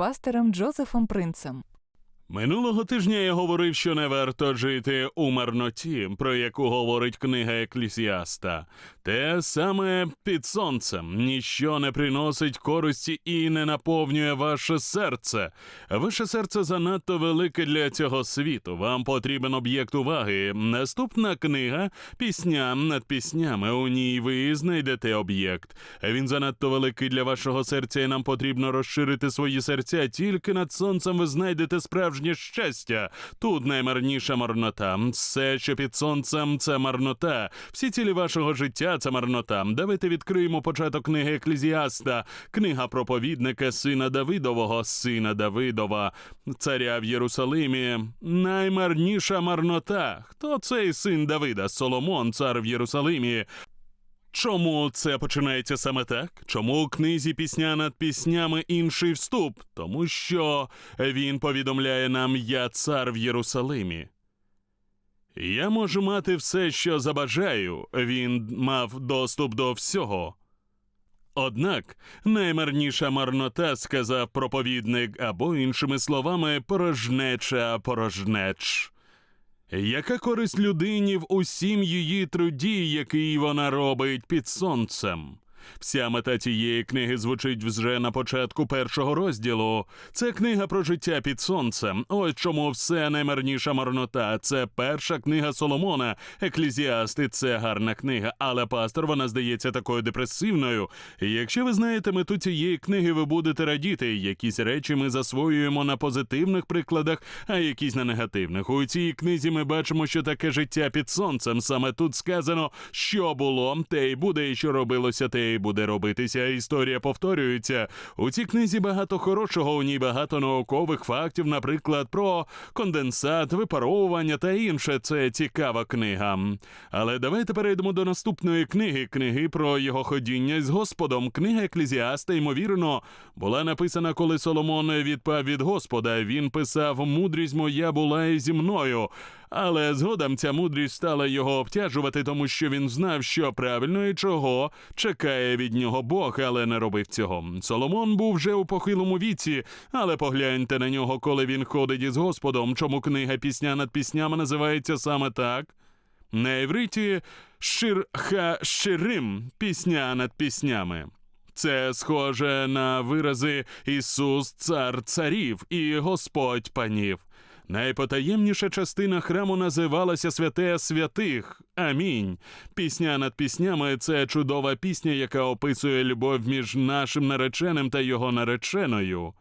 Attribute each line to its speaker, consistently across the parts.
Speaker 1: пастором Джозефом Принцем.
Speaker 2: Минулого тижня я говорив, що не варто жити у марноті, про яку говорить книга Еклісіаста. Те саме під сонцем ніщо не приносить користі і не наповнює ваше серце. Ваше серце занадто велике для цього світу. Вам потрібен об'єкт уваги. Наступна книга Пісня над піснями. У ній ви знайдете об'єкт. Він занадто великий для вашого серця, і нам потрібно розширити свої серця. Тільки над сонцем ви знайдете справжнє щастя. Тут наймарніша марнота. Все, що під сонцем, це марнота. Всі цілі вашого життя це марнота. Давайте відкриємо початок книги Еклезіаста, книга проповідника сина Давидового, сина Давидова, царя в Єрусалимі. Наймарніша марнота. Хто цей син Давида? Соломон, цар в Єрусалимі. Чому це починається саме так? Чому у книзі пісня над піснями інший вступ? Тому що він повідомляє нам Я цар в Єрусалимі. Я можу мати все, що забажаю. Він мав доступ до всього. Однак наймарніша марнота, сказав проповідник, або іншими словами, порожнеча порожнеч. Яка користь людині в усім її труді, який вона робить під сонцем? Вся мета цієї книги звучить вже на початку першого розділу. Це книга про життя під сонцем. Ось чому все наймарніша марнота. Це перша книга Соломона. Еклізіасти це гарна книга, але пастор вона здається такою депресивною. Якщо ви знаєте мету цієї книги, ви будете радіти. Якісь речі ми засвоюємо на позитивних прикладах, а якісь на негативних. У цій книзі ми бачимо, що таке життя під сонцем. Саме тут сказано, що було, те й буде, і що робилося, те й буде робитися. Історія повторюється. У цій книзі багато хорошого, у ній багато наукових фактів, наприклад, про конденсат, випаровування та інше. Це цікава книга. Але давайте перейдемо до наступної книги, книги про його ходіння з Господом. Книга Еклезіаста, ймовірно, була написана, коли Соломон відпав від Господа. Він писав: Мудрість моя була і зі мною. Але згодом ця мудрість стала його обтяжувати, тому що він знав, що правильно і чого чекає від нього Бог, але не робив цього. Соломон був вже у похилому віці, але погляньте на нього, коли він ходить із Господом. Чому книга пісня над піснями називається саме так? На івриті Шир-ха Ширим пісня над піснями. Це схоже на вирази Ісус, цар царів і Господь панів. Найпотаємніша частина храму називалася Святе Святих. Амінь. Пісня над піснями це чудова пісня, яка описує любов між нашим нареченим та його нареченою.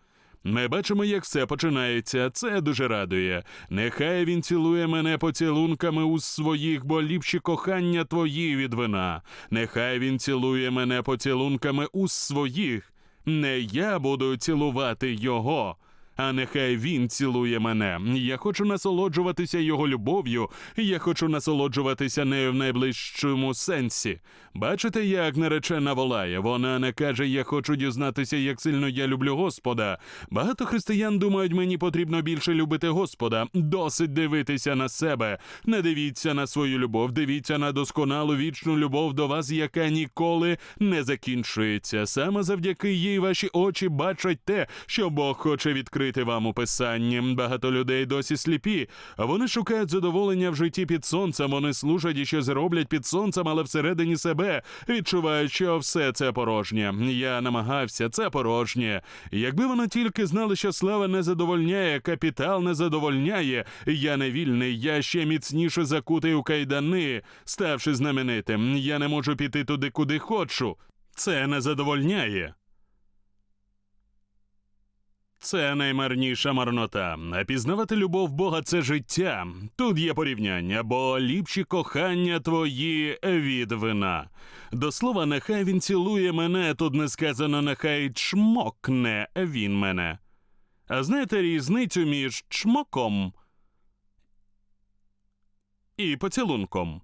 Speaker 2: Ми бачимо, як все починається. Це дуже радує. Нехай він цілує мене поцілунками у своїх, бо ліпші кохання твої від вина. Нехай він цілує мене поцілунками у своїх. Не я буду цілувати його. А нехай він цілує мене. Я хочу насолоджуватися його любов'ю, я хочу насолоджуватися нею в найближчому сенсі. Бачите, як наречена волає? Вона не каже, я хочу дізнатися, як сильно я люблю Господа. Багато християн думають, мені потрібно більше любити Господа. Досить дивитися на себе. Не дивіться на свою любов, дивіться на досконалу вічну любов до вас, яка ніколи не закінчується. Саме завдяки їй ваші очі бачать те, що Бог хоче відкрити вам у писанні. Багато людей досі сліпі. Вони шукають задоволення в житті під сонцем. Вони служать і щось роблять під сонцем, але всередині себе відчувають, що все це порожнє. Я намагався, це порожнє. Якби вони тільки знали, що слава не задовольняє, капітал не задовольняє. Я не вільний, я ще міцніше закутий у кайдани, ставши знаменитим. Я не можу піти туди, куди хочу. Це не задовольняє. Це наймарніша марнота. А пізнавати любов Бога це життя. Тут є порівняння, бо ліпші кохання твої від вина. До слова, нехай він цілує мене, тут не сказано, нехай чмокне він мене. А знаєте різницю між чмоком і поцілунком?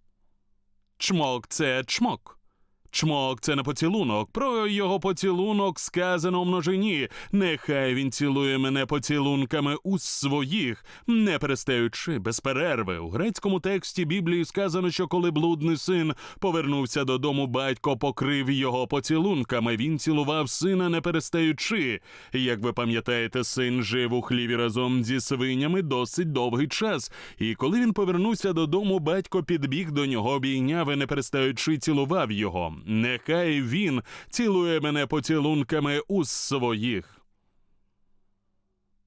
Speaker 2: Чмок це чмок. Чмок це не поцілунок. Про його поцілунок сказано множині. Нехай він цілує мене поцілунками у своїх, не перестаючи без перерви. У грецькому тексті Біблії сказано, що коли блудний син повернувся додому, батько покрив його поцілунками. Він цілував сина, не перестаючи. Як ви пам'ятаєте, син жив у хліві разом зі свинями досить довгий час. І коли він повернувся додому, батько підбіг до нього, обійняв і не перестаючи цілував його. Нехай він цілує мене поцілунками у своїх.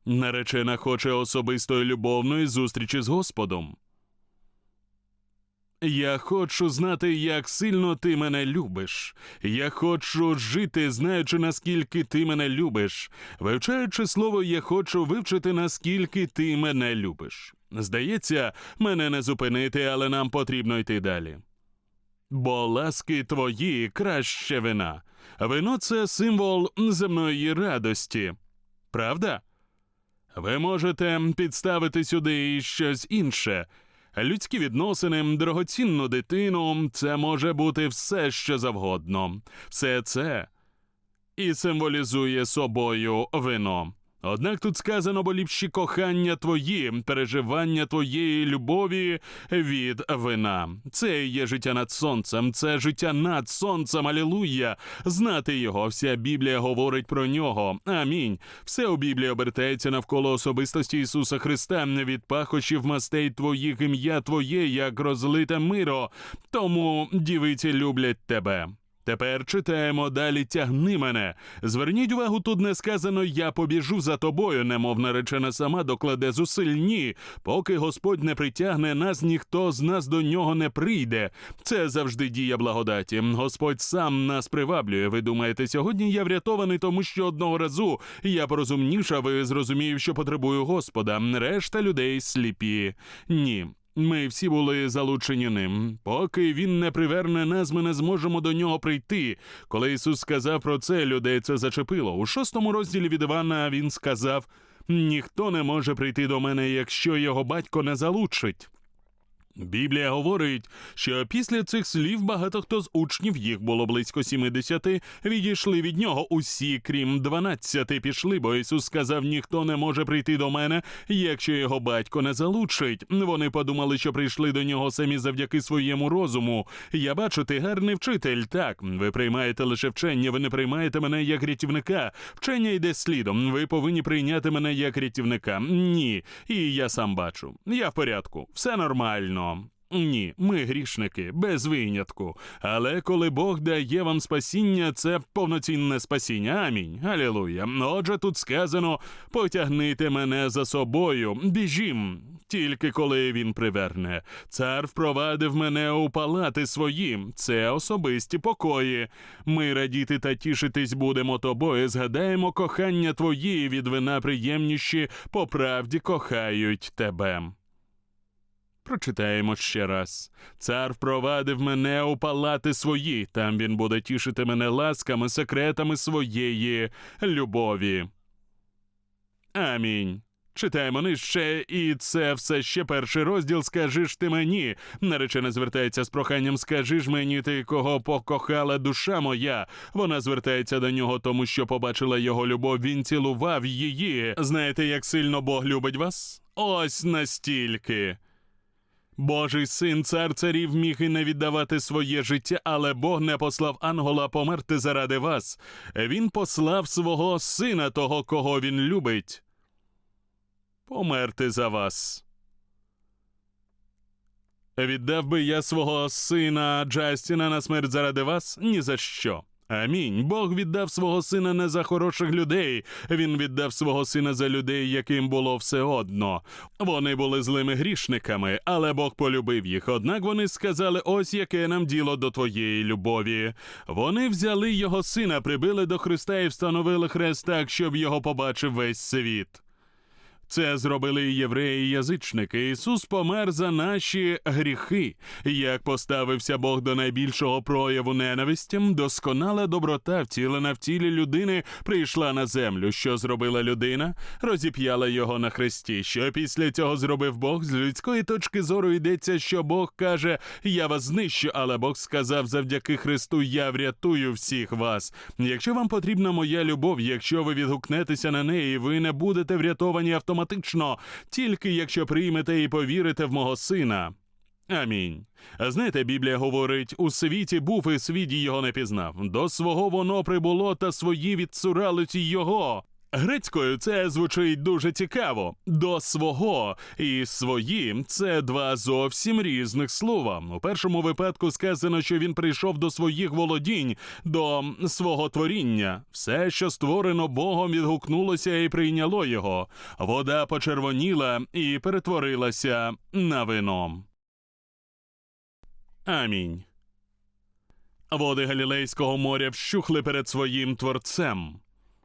Speaker 2: Наречена хоче особистої любовної зустрічі з Господом. Я хочу знати, як сильно ти мене любиш. Я хочу жити, знаючи, наскільки ти мене любиш. Вивчаючи слово, я хочу вивчити, наскільки ти мене любиш. Здається, мене не зупинити, але нам потрібно йти далі. Бо ласки твої краще вина. Вино це символ земної радості. Правда? Ви можете підставити сюди і щось інше. Людські відносини, дорогоцінну дитину це може бути все, що завгодно. Все це і символізує собою вино. Однак тут сказано бо ліпші кохання твої, переживання твоєї любові від вина. Це є життя над сонцем, це життя над сонцем, алілуя. Знати його, вся Біблія говорить про нього. Амінь. Все у Біблії обертається навколо особистості Ісуса Христа, від пахощів мастей твоїх ім'я Твоє, як розлите миро. Тому дівиці люблять тебе. Тепер читаємо далі тягни мене. Зверніть увагу, тут не сказано Я побіжу за тобою, немов наречена сама докладе зусиль. Ні. Поки Господь не притягне нас, ніхто з нас до нього не прийде. Це завжди дія благодаті. Господь сам нас приваблює. Ви думаєте, сьогодні я врятований, тому що одного разу я порозумнішав і зрозумів, що потребую Господа. Решта людей сліпі. Ні. Ми всі були залучені ним. Поки він не приверне нас, ми не зможемо до нього прийти. Коли Ісус сказав про це, людей це зачепило. У шостому розділі від Івана він сказав: ніхто не може прийти до мене, якщо його батько не залучить. Біблія говорить, що після цих слів багато хто з учнів, їх було близько 70, відійшли від нього. Усі, крім 12, пішли, бо Ісус сказав: ніхто не може прийти до мене, якщо його батько не залучить. Вони подумали, що прийшли до нього самі завдяки своєму розуму. Я бачу, ти гарний вчитель. Так, ви приймаєте лише вчення, ви не приймаєте мене як рятівника. Вчення йде слідом. Ви повинні прийняти мене як рятівника. Ні, і я сам бачу. Я в порядку, все нормально. Ні, ми грішники, без винятку. Але коли Бог дає вам спасіння, це повноцінне спасіння. Амінь. Алілуя. Отже, тут сказано: потягнити мене за собою, біжім. Тільки коли він приверне. Цар впровадив мене у палати свої. Це особисті покої. Ми радіти та тішитись будемо тобою. Згадаємо кохання твої від вина приємніші, по правді кохають тебе. Прочитаємо ще раз. Цар впровадив мене у палати свої. Там він буде тішити мене ласками, секретами своєї любові. Амінь. Читаємо нижче, і це все ще перший розділ. Скажи ж ти мені. Наречена звертається з проханням Скажи ж мені, ти кого покохала душа моя. Вона звертається до нього, тому що побачила його любов. Він цілував її. Знаєте, як сильно Бог любить вас? Ось настільки. Божий син, цар царів міг і не віддавати своє життя, але Бог не послав ангела померти заради вас. Він послав свого сина, того, кого він любить. Померти за вас. Віддав би я свого сина Джастіна на смерть заради вас? Ні за що. Амінь. Бог віддав свого сина не за хороших людей. Він віддав свого сина за людей, яким було все одно. Вони були злими грішниками, але Бог полюбив їх. Однак вони сказали: ось яке нам діло до твоєї любові. Вони взяли його сина, прибили до Христа і встановили хрест так, щоб його побачив весь світ. Це зробили євреї язичники. Ісус помер за наші гріхи. Як поставився Бог до найбільшого прояву ненависті, досконала доброта, втілена в тілі людини, прийшла на землю. Що зробила людина? Розіп'яла його на хресті. Що після цього зробив Бог? З людської точки зору йдеться, що Бог каже: Я вас знищу, але Бог сказав завдяки Христу, я врятую всіх вас. Якщо вам потрібна моя любов, якщо ви відгукнетеся на неї, ви не будете врятовані автоматично, тільки якщо приймете і повірите в мого сина. Амінь. Знаєте, Біблія говорить: у світі був і світ його не пізнав. До свого воно прибуло, та свої відсурались його. Грецькою це звучить дуже цікаво. До свого і свої це два зовсім різних слова. У першому випадку сказано, що він прийшов до своїх володінь, до свого творіння. Все, що створено Богом, відгукнулося і прийняло його. Вода почервоніла і перетворилася на вино. Амінь. Води Галілейського моря вщухли перед своїм творцем.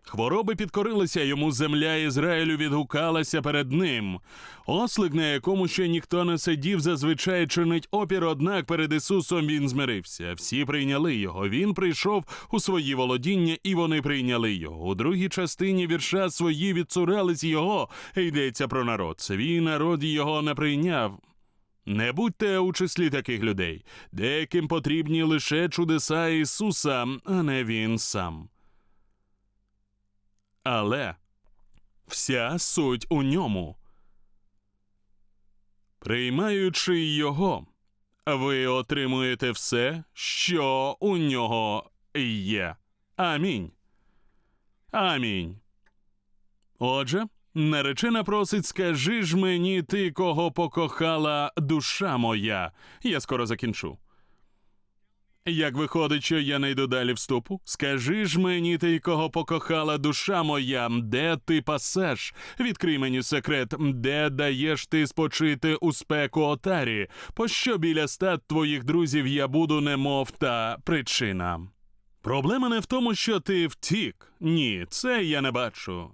Speaker 2: Хвороби підкорилися йому, земля Ізраїлю відгукалася перед ним. Ослик, на якому ще ніхто не сидів, зазвичай чинить опір, однак перед Ісусом він змирився. Всі прийняли його. Він прийшов у свої володіння, і вони прийняли його. У другій частині вірша свої відцурались його. Йдеться про народ. Свій народ його не прийняв. Не будьте у числі таких людей. Деяким потрібні лише чудеса Ісуса, а не Він сам. Але вся суть у ньому. Приймаючи його, ви отримуєте все, що у нього є. Амінь. Амінь. Отже, наречена просить, скажи ж мені ти, кого покохала душа моя. Я скоро закінчу. Як виходить, що я не йду далі вступу? Скажи ж мені ти, кого покохала душа моя, де ти пасеш? Відкрий мені секрет, де даєш ти спочити у спеку отарі? Пощо біля стат твоїх друзів я буду немов та причина? Проблема не в тому, що ти втік. Ні, це я не бачу.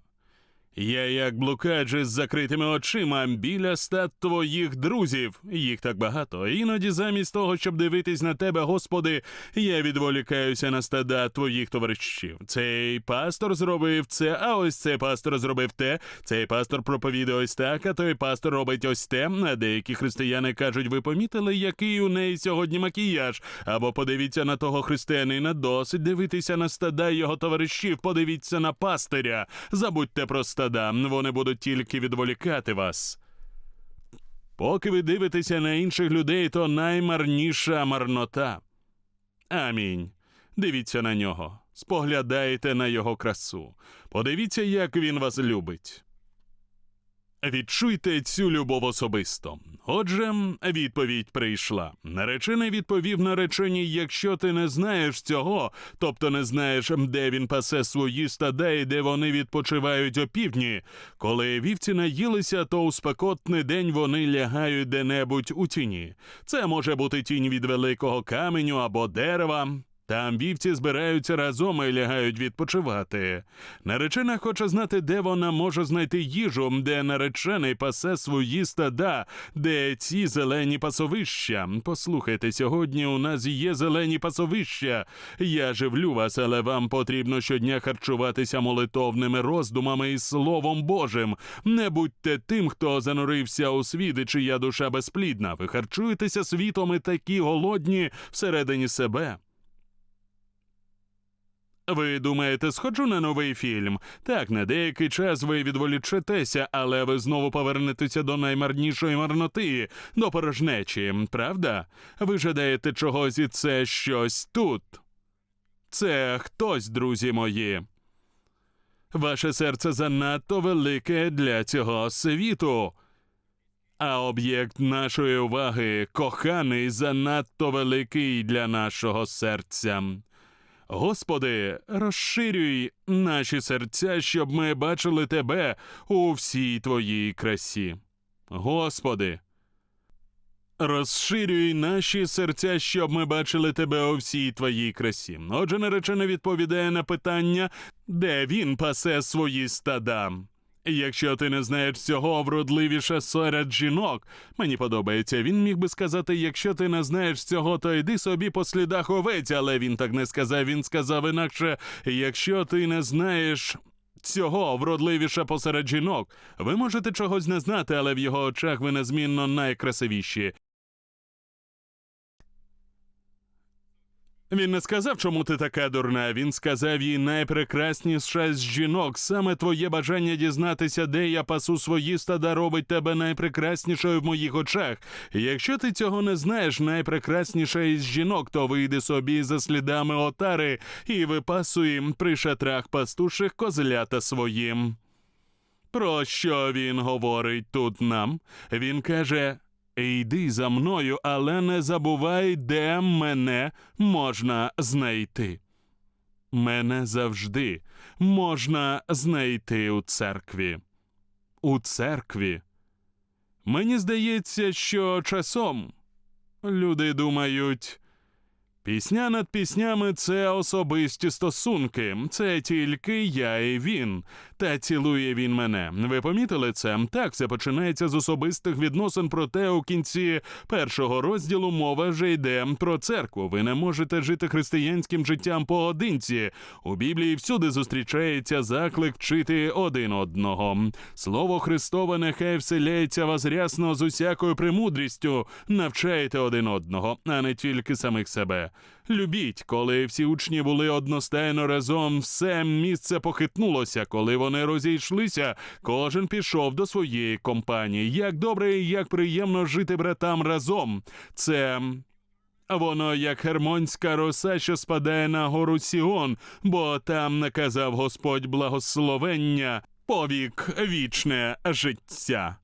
Speaker 2: Я як блукач із закритими очима біля стат твоїх друзів, їх так багато. Іноді замість того, щоб дивитись на тебе, Господи, я відволікаюся на стада твоїх товаришів. Цей пастор зробив це, а ось цей пастор зробив те. Цей пастор проповідує ось так, а той пастор робить ось те. А деякі християни кажуть, ви помітили, який у неї сьогодні макіяж? Або подивіться на того християнина, досить дивитися на стада його товаришів, подивіться на пастиря. Забудьте про стада, вони будуть тільки відволікати вас. Поки ви дивитеся на інших людей, то наймарніша марнота. Амінь. Дивіться на нього, споглядайте на його красу. Подивіться, як він вас любить. Відчуйте цю любов особисто. Отже, відповідь прийшла. Наречений відповів нареченій, якщо ти не знаєш цього, тобто не знаєш, де він пасе свої стада і де вони відпочивають опівдні. Коли вівці наїлися, то у спекотний день вони лягають де-небудь у тіні. Це може бути тінь від великого каменю або дерева. Там вівці збираються разом і лягають відпочивати. Наречена хоче знати, де вона може знайти їжу, де наречений пасе свої стада, де ці зелені пасовища. Послухайте, сьогодні у нас є зелені пасовища. Я живлю вас, але вам потрібно щодня харчуватися молитовними роздумами і Словом Божим. Не будьте тим, хто занурився у світ, і чия душа безплідна. Ви харчуєтеся світом і такі голодні всередині себе. Ви думаєте, сходжу на новий фільм? Так, на деякий час ви відволічетеся, але ви знову повернетеся до наймарнішої марноти, до порожнечі, правда? Ви жадаєте чогось і це щось тут. Це хтось, друзі мої. Ваше серце занадто велике для цього світу. А об'єкт нашої уваги, коханий, занадто великий для нашого серця. Господи, розширюй наші серця, щоб ми бачили Тебе у всій Твоїй красі. Господи, розширюй наші серця, щоб ми бачили Тебе у всій Твоїй красі. Отже, наречена відповідає на питання, де він пасе свої стада. Якщо ти не знаєш цього вродливіше серед жінок, мені подобається. Він міг би сказати: якщо ти не знаєш цього, то йди собі по слідах овець, але він так не сказав. Він сказав інакше: якщо ти не знаєш. Цього вродливіше посеред жінок. Ви можете чогось не знати, але в його очах ви незмінно найкрасивіші. Він не сказав, чому ти така дурна. Він сказав їй найпрекрасніша з жінок. Саме твоє бажання дізнатися, де я пасу свої стада, робить тебе найпрекраснішою в моїх очах. Якщо ти цього не знаєш, найпрекрасніша із жінок, то вийди собі за слідами отари і випасуй при шатрах пастуших козлята своїм. Про що він говорить тут нам? Він каже: Йди за мною, але не забувай, де мене можна знайти. Мене завжди можна знайти у церкві. У церкві. Мені здається, що часом люди думають. Пісня над піснями це особисті стосунки, це тільки я і він. Та цілує він мене. Ви помітили це? Так, це починається з особистих відносин, проте у кінці першого розділу мова вже йде про церкву. Ви не можете жити християнським життям поодинці. У Біблії всюди зустрічається заклик вчити один одного. Слово Христове нехай вселяється вас рясно з усякою премудрістю. Навчайте один одного, а не тільки самих себе. Любіть, коли всі учні були одностайно разом, все місце похитнулося. Коли вони розійшлися, кожен пішов до своєї компанії. Як добре і як приємно жити братам разом. Це. Воно як гермонська роса, що спадає на гору Сіон, бо там наказав Господь благословення повік вічне життя.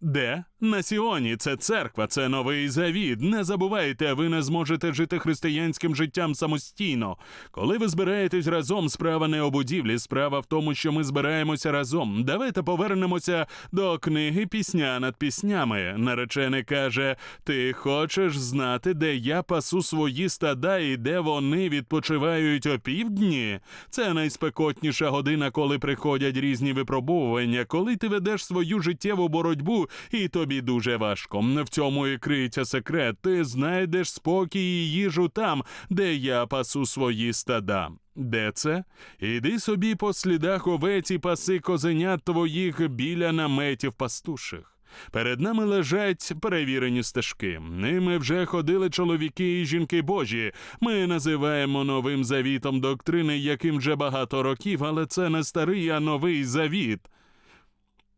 Speaker 2: Де? На Сіоні це церква, це новий завід. Не забувайте, ви не зможете жити християнським життям самостійно. Коли ви збираєтесь разом, справа не у будівлі, справа в тому, що ми збираємося разом. Давайте повернемося до книги Пісня над піснями. Наречений каже: Ти хочеш знати, де я пасу свої стада і де вони відпочивають опівдні? Це найспекотніша година, коли приходять різні випробовування, коли ти ведеш свою життєву боротьбу, і тобі дуже важко. В цьому і криється секрет. Ти знайдеш спокій і їжу там, де я пасу свої стада. Де це? Іди собі по слідах овець і паси козенят твоїх біля наметів пастуших. Перед нами лежать перевірені стежки. Ними вже ходили чоловіки і жінки Божі. Ми називаємо новим завітом доктрини, яким вже багато років, але це не старий, а новий завіт.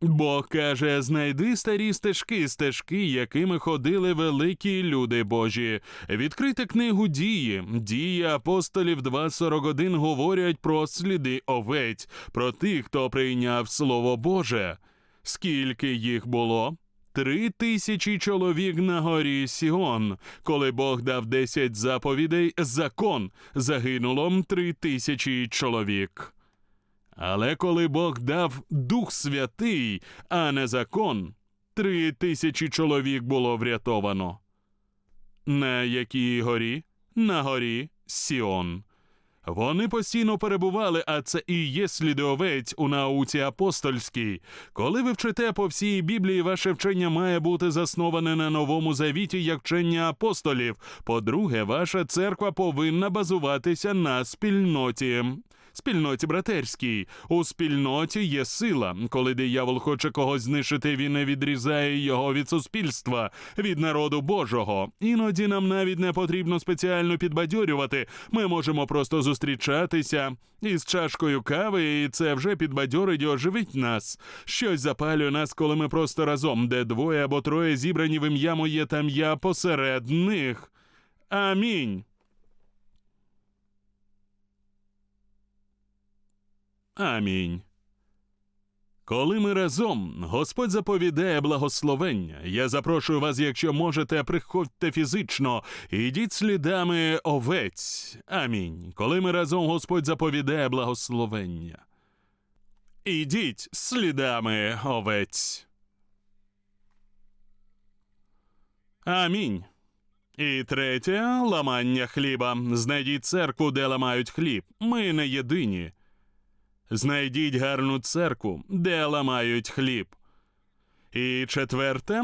Speaker 2: Бог каже: знайди старі стежки, стежки, якими ходили великі люди Божі. Відкрити книгу дії. Дії апостолів 2.41 говорять про сліди овець, про тих, хто прийняв Слово Боже. Скільки їх було? Три тисячі чоловік на горі Сіон. Коли Бог дав десять заповідей, закон загинуло три тисячі чоловік. Але коли Бог дав Дух Святий, а не закон, три тисячі чоловік було врятовано. На якій горі? На горі Сіон. Вони постійно перебували, а це і є слідовець у науці апостольській. Коли ви вчите по всій Біблії, ваше вчення має бути засноване на новому завіті як вчення апостолів. По-друге, ваша церква повинна базуватися на спільноті. Спільноті братерській. У спільноті є сила. Коли диявол хоче когось знищити, він не відрізає його від суспільства, від народу Божого. Іноді нам навіть не потрібно спеціально підбадьорювати. Ми можемо просто зустрічатися із чашкою кави, і це вже підбадьорить і оживить нас. Щось запалює нас, коли ми просто разом, де двоє або троє зібрані в ім'я моє, там я посеред них. Амінь. Амінь. Коли ми разом, Господь заповідає благословення. Я запрошую вас, якщо можете, приходьте фізично, ідіть слідами овець. Амінь. Коли ми разом, Господь заповідає благословення. Ідіть слідами овець. Амінь. І третє ламання хліба. Знайдіть церкву, де ламають хліб. Ми не єдині. Знайдіть гарну церкву, де ламають хліб. І четверте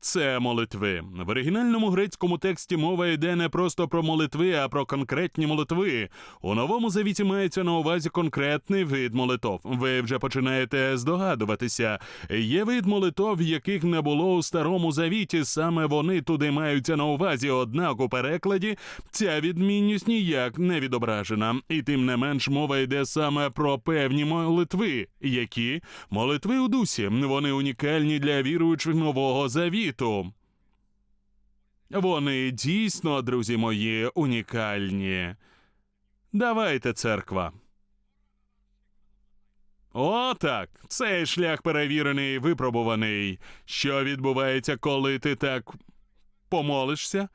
Speaker 2: це молитви. В оригінальному грецькому тексті мова йде не просто про молитви, а про конкретні молитви. У новому завіті мається на увазі конкретний вид молитов. Ви вже починаєте здогадуватися. Є вид молитов, яких не було у старому завіті. Саме вони туди маються на увазі. Однак у перекладі ця відмінність ніяк не відображена. І тим не менш мова йде саме про певні молитви, які молитви у дусі. Вони унікальні для віруючих нового завіту. Вони дійсно, друзі мої, унікальні. Давайте, церква. О, так. Цей шлях перевірений і випробуваний. Що відбувається, коли ти так помолишся?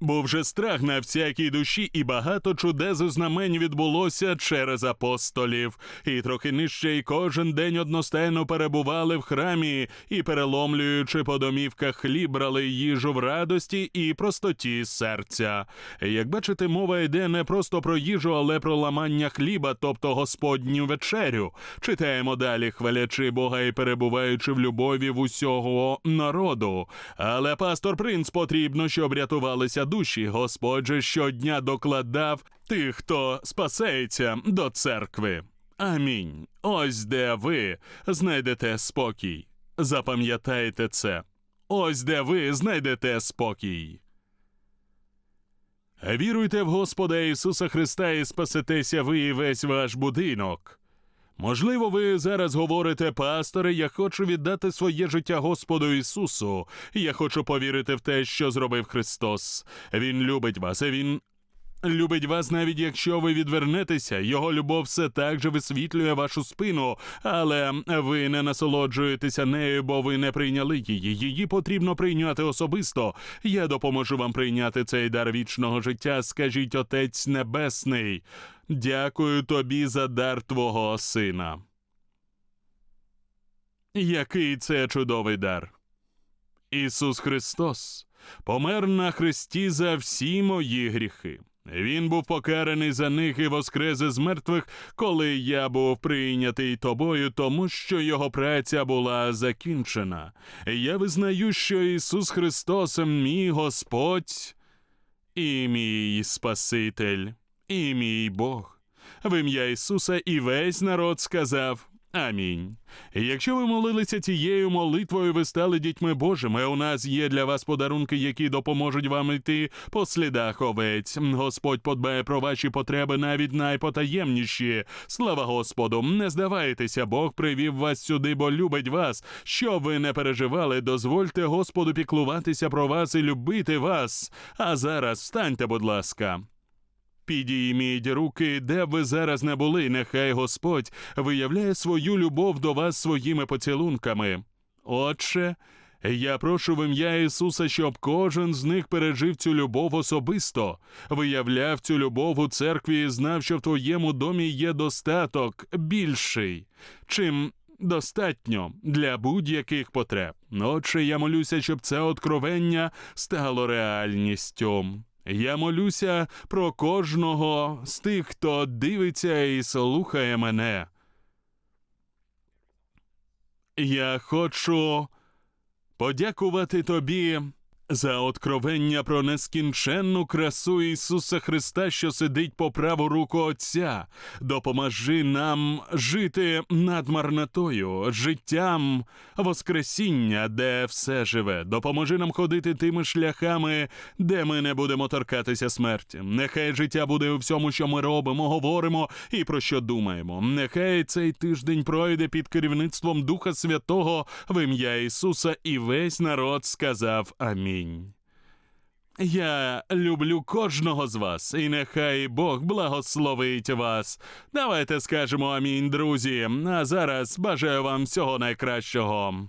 Speaker 2: Був же страх на всякій душі, і багато чудес і знамень відбулося через апостолів. І трохи нижче й кожен день одностайно перебували в храмі і, переломлюючи по домівках хліб, брали їжу в радості і простоті серця. Як бачите, мова йде не просто про їжу, але про ламання хліба, тобто Господню вечерю. Читаємо далі, хвалячи Бога і перебуваючи в любові в усього народу. Але пастор принц потрібно, щоб рятувалися душі. Господь же щодня докладав тих, хто спасається до церкви. Амінь. Ось де ви знайдете спокій. Запам'ятайте це. Ось де ви знайдете спокій. Віруйте в Господа Ісуса Христа і спасетеся ви і весь ваш будинок. Можливо, ви зараз говорите, пасторе, я хочу віддати своє життя Господу Ісусу. Я хочу повірити в те, що зробив Христос. Він любить вас, і Він любить вас, навіть якщо ви відвернетеся. Його любов все так же висвітлює вашу спину, але ви не насолоджуєтеся нею, бо ви не прийняли її. Її потрібно прийняти особисто. Я допоможу вам прийняти цей дар вічного життя. Скажіть, Отець Небесний. Дякую тобі за дар твого сина. Який це чудовий дар. Ісус Христос помер на хресті за всі мої гріхи. Він був покараний за них і воскрес із мертвих, коли я був прийнятий тобою, тому що його праця була закінчена. Я визнаю, що Ісус Христос мій Господь і мій Спаситель і мій Бог. В ім'я Ісуса і весь народ сказав Амінь. Якщо ви молилися цією молитвою, ви стали дітьми Божими. У нас є для вас подарунки, які допоможуть вам йти по слідах овець. Господь подбає про ваші потреби навіть найпотаємніші. Слава Господу! Не здавайтеся, Бог привів вас сюди, бо любить вас. Що ви не переживали, дозвольте Господу піклуватися про вас і любити вас. А зараз встаньте, будь ласка. Підійміть руки, де б ви зараз не були, нехай Господь виявляє свою любов до вас своїми поцілунками. Отче, я прошу в ім'я Ісуса, щоб кожен з них пережив цю любов особисто, виявляв цю любов у церкві і знав, що в твоєму домі є достаток більший, чим достатньо для будь-яких потреб. Отче, я молюся, щоб це откровення стало реальністю. Я молюся про кожного з тих, хто дивиться і слухає мене. Я хочу подякувати тобі за откровення про нескінченну красу Ісуса Христа, що сидить по праву руку Отця. Допоможи нам жити над марнотою, життям Воскресіння, де все живе. Допоможи нам ходити тими шляхами, де ми не будемо торкатися смерті. Нехай життя буде у всьому, що ми робимо, говоримо і про що думаємо. Нехай цей тиждень пройде під керівництвом Духа Святого в ім'я Ісуса, і весь народ сказав Амінь. Я люблю кожного з вас, і нехай Бог благословить вас. Давайте скажемо амінь, друзі. А зараз бажаю вам всього найкращого.